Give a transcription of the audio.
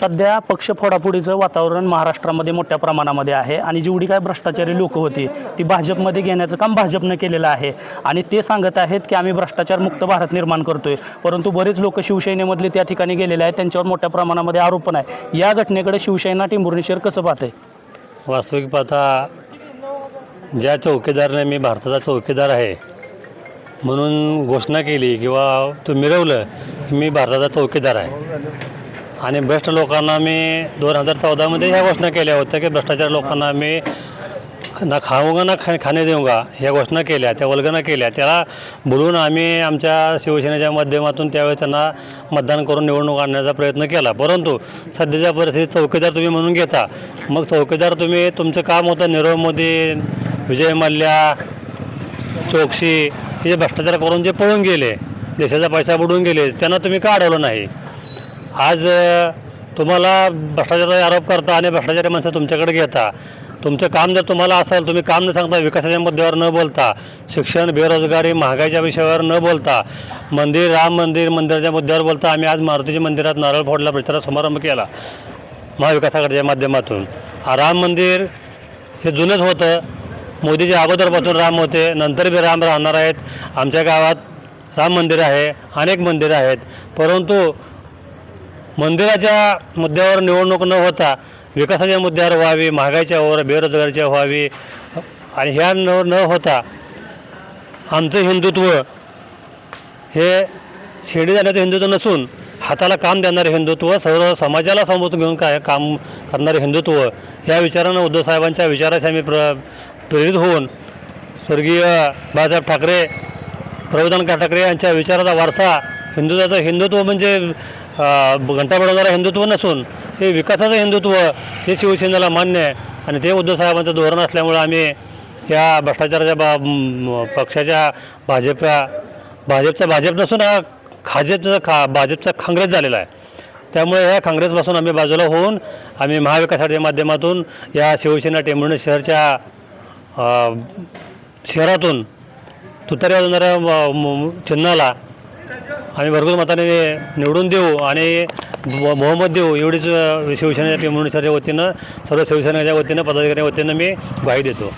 सध्या पक्ष फोडाफोडीचं वातावरण महाराष्ट्रामध्ये मोठ्या प्रमाणामध्ये आहे आणि जेवढी काय भ्रष्टाचारी लोक होती ती भाजपमध्ये घेण्याचं काम भाजपनं केलेलं आहे. आणि ते सांगत आहेत की आम्ही भ्रष्टाचार मुक्त भारत निर्माण करतोय. परंतु बरेच लोक शिवसेनेमधले त्या ठिकाणी गेलेले आहेत त्यांच्यावर मोठ्या प्रमाणामध्ये आरोप पण आहे या घटनेकडे शिवसेना टिंबुर्णी शहर कसं पाहते वास्तविक पाहता ज्या चौकीदारने मी भारताचा चौकीदार आहे म्हणून घोषणा केली किंवा तो मिरवलं की मी भारताचा चौकीदार आहे. आणि भ्रष्ट लोकांना मी दोन हजार चौदामध्ये ह्या घोषणा केल्या होत्या की भ्रष्टाचार लोकांना मी ना खाऊंगा ना खा खाणे देऊंगा ह्या घोषणा केल्या त्या वल्गना केल्या. त्याला बोलून आम्ही आमच्या शिवसेनेच्या माध्यमातून त्यावेळेस त्यांना मतदान करून निवडणूक आणण्याचा प्रयत्न केला. परंतु सध्याच्या परिस्थितीत चौकीदार तुम्ही म्हणून घेता. मग चौकीदार तुम्ही तुमचं काम होतं नीरव मोदी विजय मल्ल्या चोक्सी हे जे भ्रष्टाचार करून जे पळून गेले देशाचा पैसा बुडून गेले त्यांना तुम्ही का अडवलं नाही? आज तुम्हाला भ्रष्टाचाराचा आरोप करता आणि भ्रष्टाचारी माणसं तुमच्याकडे घेता. तुमचं काम जर तुम्हाला असेल तुम्ही काम न सांगता विकासाच्या मुद्द्यावर न बोलता शिक्षण बेरोजगारी महागाईच्या विषयावर न बोलता मंदिर राम मंदिर मंदिराच्या मुद्द्यावर बोलता आम्ही आज मारुतीच्या मंदिरात नारळ फोडला प्रचार समारंभ केला महाविकास आघाडीच्या माध्यमातून. राम मंदिर हे जुनंच होतं. मोदीच्या अगोदरपासून राम होते नंतर बी राम राहणार आहेत. आमच्या गावात राम मंदिर आहे अनेक मंदिरं आहेत. परंतु मंदिराच्या मुद्द्यावर निवडणूक न होता विकासाच्या मुद्द्यावर व्हावी महागाईच्या वर बेरोजगारीच्या व्हावी आणि ह्या न न होता आमचं हिंदुत्व हे शेडी जाण्याचं हिंदुत्व नसून हाताला काम देणारे हिंदुत्व सर्व समाजाला समोर घेऊन काय काम करणारे हिंदुत्व या विचारानं उद्धव साहेबांच्या विचाराशी आम्ही प्र प्रेरित होऊन स्वर्गीय बाळासाहेब ठाकरे प्रबोधन ठाकरे यांच्या विचाराचा वारसा हिंदुत्वाचं हिंदुत्व म्हणजे अं, हिंदुत्व नसून हे विकासाचं हिंदुत्व हे शिवसेनेला मान्य आहे. आणि ते उद्धव साहेबांचं धोरण असल्यामुळं आम्ही या भ्रष्टाचाराच्या बा पक्षाच्या भाजपच्या भाजपचा भाजप नसून हा खाजेचा खा भाजपचा काँग्रेस झालेला आहे. त्यामुळे या काँग्रेसपासून आम्ही बाजूला होऊन आम्ही महाविकासाच्या माध्यमातून या शिवसेना टेंभुर्णी शहरच्या शहरातून तुतारी वाजवणाऱ्या म- चिन्हाला आम्ही भरघोस मताने निवडून देऊ आणि मोहम्मद देऊ एवढीच शिवसेनेच्या टीम शहराच्या वतीनं सर्व शिवसेनेच्या वतीनं पदाधिकाऱ्यांच्या वतीनं मी ग्वाही देतो.